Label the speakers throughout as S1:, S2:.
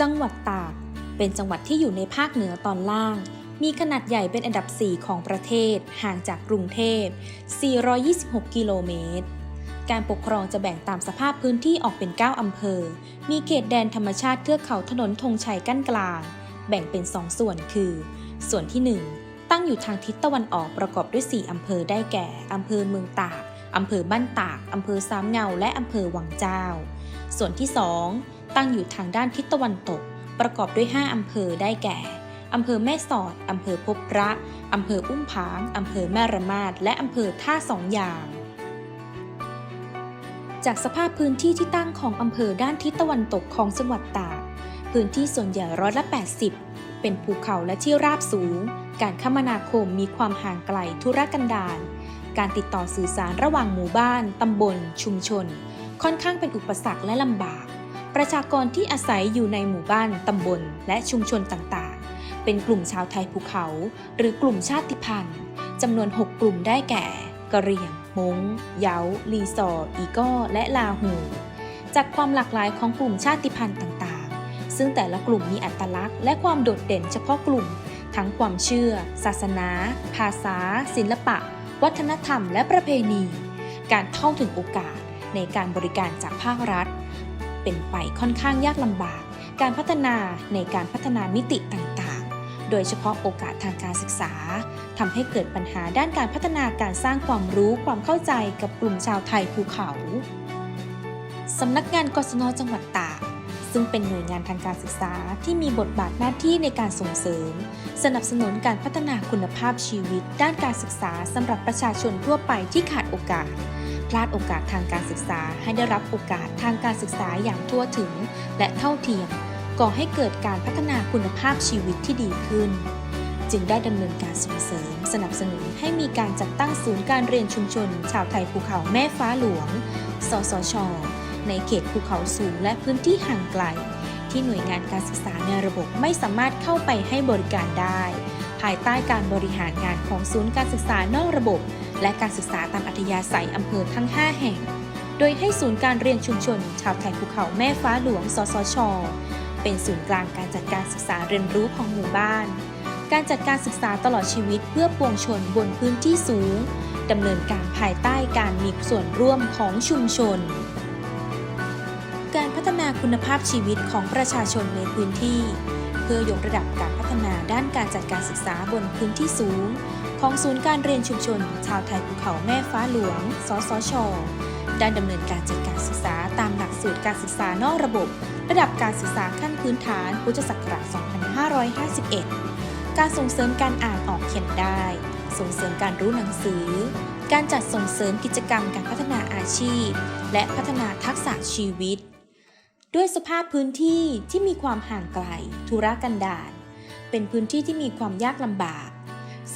S1: จังหวัดตาก เป็นจังหวัดที่อยู่ในภาคเหนือตอนล่าง มีขนาดใหญ่เป็นอันดับ 4 ของประเทศ ห่างจากกรุงเทพ 426 กิโลเมตร การปกครองจะแบ่งตามสภาพพื้นที่ออกเป็น 9 อำเภอ มีเขตแดนธรรมชาติเทือกเขาถนนธงชัยกั้นกลาง แบ่งเป็น 2 ส่วนคือ ส่วนที่ 1ตั้งอยู่ทางทิศตะวันออกประกอบด้วย 4 อำเภอได้แก่ อำเภอเมืองตาก อำเภอบ้านตาก อำเภอสามเงา และอำเภอวังเจ้า ส่วนที่ 2 ตั้งอยู่ทางด้านทิศตะวันตก ประกอบด้วย 5 อำเภอได้แก่ อำเภอแม่สอด อำเภอพบพระ อำเภออุ้มผาง อำเภอแม่ระมาด และอำเภอท่าสองอย่าง จากสภาพพื้นที่ที่ตั้งของอำเภอด้านทิศตะวันตกของจังหวัดตาก พื้นที่ส่วนใหญ่ร้อยละ 80 เป็นภูเขาและที่ราบสูง การคมนาคมมีความห่างไกลธุรกันดารการติดต่อสื่อสารระหว่างหมู่บ้าน ตำบล ชุมชน ค่อนข้างเป็นอุปสรรคและลำบาก ประชากรที่อาศัยอยู่ในหมู่บ้าน ตำบล และชุมชนต่างๆ เป็นกลุ่มชาวไทยภูเขา หรือกลุ่มชาติพันธุ์จำนวน 6 กลุ่มได้แก่ กะเหรี่ยง มงเยาลีซอร์อีก้อ และลาหู จากความหลากหลายของกลุ่มชาติพันธุ์ต่างๆ ซึ่งแต่ละกลุ่มมีอัตลักษณ์ และความโดดเด่นเฉพาะกลุ่ม ทั้งความเชื่อ ศาสนา ภาษา ศิลปะ วัฒนธรรม และประเพณี การเข้าถึงโอกาสในการบริการจากภาครัฐ เป็นไปค่อนข้างยากลำบาก การพัฒนาในการพัฒนามิติต่างๆ โดยเฉพาะโอกาสทางการศึกษาทำให้เกิดปัญหาด้านการพัฒนาการสร้างความรู้ความเข้าใจกับกลุ่มชาวไทยภูเขาสำนักงานกศนจังหวัดตากซึ่งเป็นหน่วยงานทางการศึกษาที่มีบทบาทหน้าที่ในการส่งเสริม สนับสนุนการพัฒนาคุณภาพชีวิต ด้านการศึกษาสำหรับประชาชนทั่วไปที่ขาดโอกาส พลาดโอกาสทางการศึกษาให้ได้รับโอกาสทางการศึกษาอย่างทั่วถึง และเท่าเทียม ก่อให้เกิดการพัฒนาคุณภาพชีวิตที่ดีขึ้น จึงได้ดำเนินการส่งเสริม สนับสนุนให้มีการจัดตั้งศูนย์การเรียนชุมชน ชาวไทยภูเขาแม่ฟ้าหลวง สสช ในเขตภูเขาสูงและพื้นที่ห่างไกล ที่หน่วยงานการศึกษาในระบบไม่สามารถเข้าไปให้บริการได้ ภายใต้การบริหารงานของศูนย์การศึกษานอกระบบ และการศึกษาตามอัธยาศัยอำเภอทั้ง 5 แห่ง โดยให้ศูนย์การเรียนชุมชน ชาวไทยภูเขาแม่ฟ้าหลวง สสช เป็นศูนย์กลางการจัดการศึกษาเรียนรู้ของหมู่บ้าน การจัดการศึกษาตลอดชีวิตเพื่อปวงชนบนพื้นที่สูงดำเนินการภายใต้การมีส่วนร่วมของชุมชน การพัฒนาคุณภาพชีวิตของประชาชนในพื้นที่ เพื่อยกระดับการพัฒนาด้านการจัดการศึกษาบนพื้นที่สูง ของศูนย์การเรียนชุมชน ชาวไทยภูเขาแม่ฟ้าหลวง สสช ได้ดำเนินการจัดการศึกษาตามหลักสูตรการศึกษานอกระบบ ระดับการศึกษาขั้นพื้นฐานพุทธศักราช 2551 การส่งเสริมการอ่านออกเขียนได้ ส่งเสริมการรู้หนังสือ การจัดส่งเสริมกิจกรรมการพัฒนาอาชีพ และพัฒนาทักษะชีวิต ด้วยสภาพพื้นที่ที่มีความห่างไกลธุรกันดารเป็นพื้นที่ที่มีความยากลำบาก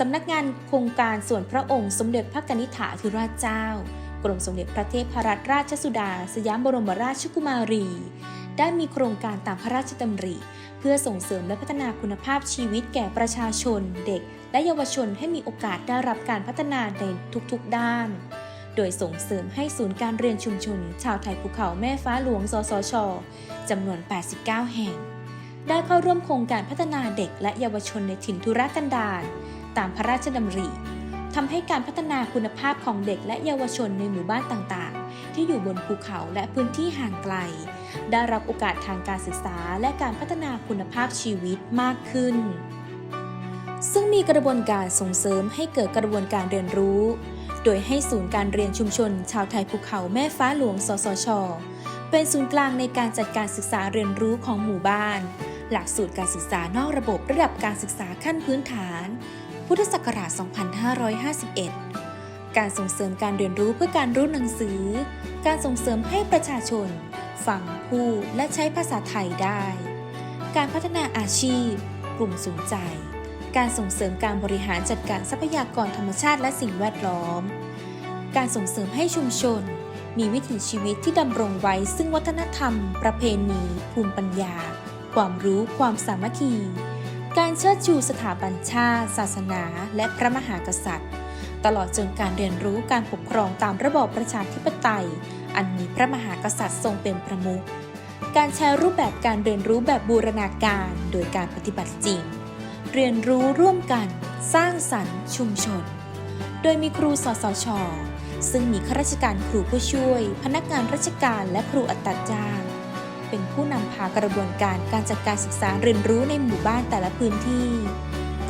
S1: สำนักงานโครงการส่วนพระองค์ สมเด็จพระกนิษฐาธิราชเจ้า กรมสมเด็จพระเทพรัตนราชสุดา สยามบรมราชกุมารี ได้มีโครงการตามพระราชดำริ เพื่อส่งเสริมและพัฒนาคุณภาพชีวิตแก่ประชาชน เด็ก และเยาวชนให้มีโอกาสได้รับการพัฒนาในทุกๆด้าน โดยส่งเสริมให้ศูนย์การเรียนชุมชน ชาวไทยภูเขาแม่ฟ้าหลวงสสชจำนวน 89 แห่งได้เข้าร่วมโครงการพัฒนาเด็กและเยาวชนในถิ่นทุรกันดาร ตามพระราชดำริทำให้การพัฒนาคุณภาพของเด็กและเยาวชนในหมู่บ้านต่างๆ ที่อยู่บนภูเขาและพื้นที่ห่างไกล ได้รับโอกาสทางการศึกษาและการพัฒนาคุณภาพชีวิตมากขึ้น ซึ่งมีกระบวนการส่งเสริมให้เกิดกระบวนการเรียนรู้ โดยให้ศูนย์การเรียนชุมชน ชาวไทยภูเขาแม่ฟ้าหลวง สสช เป็นศูนย์กลางในการจัดการศึกษาเรียนรู้ของหมู่บ้าน หลักสูตรการศึกษานอกระบบระดับการศึกษาขั้นพื้นฐาน พุทธศักราช 2551 การส่งเสริมการเรียนรู้เพื่อการรู้หนังสือ การส่งเสริมให้ประชาชน ฟังพูดและใช้ภาษาไทยได้ การพัฒนาอาชีพ กลุ่มสนใจ การส่งเสริมการบริหารจัดการทรัพยากรธรรมชาติและสิ่งแวดล้อม การส่งเสริมให้ชุมชน มีวิถีชีวิตที่ดำรงไว้ ซึ่งวัฒนธรรม ประเพณี ภูมิปัญญา ความรู้ ความสามัคคี การเชิดชูสถาบันชาติ ศาสนา และพระมหากษัตริย์ ตลอดจนการเรียนรู้การปกครองตามระบอบประชาธิปไตย อันมีพระมหากษัตริย์ทรงเป็นประมุขการใช้รูปแบบการเรียนรู้แบบบูรณาการโดยการปฏิบัติจริง เรียนรู้ร่วมกัน สร้างสรรค์ ชุมชน โดยมีครูสสช ซึ่งมีข้าราชการครูผู้ช่วย พนักงานราชการและครูอัตราจ้าง เป็นผู้นำพากระบวนการการจัดการศึกษาเรียนรู้ในหมู่บ้านแต่ละพื้นที่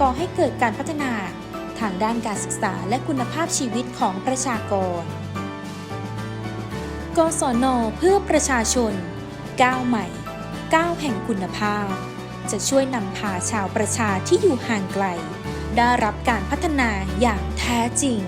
S1: ก่อให้เกิดการพัฒนาทางด้านการศึกษาและคุณภาพชีวิตของประชากร กศน เพื่อประชาชนก้าวใหม่ก้าวแห่งคุณภาพ จะช่วยนำพาชาวประชาที่อยู่ห่างไกล ได้รับการพัฒนาอย่างแท้จริง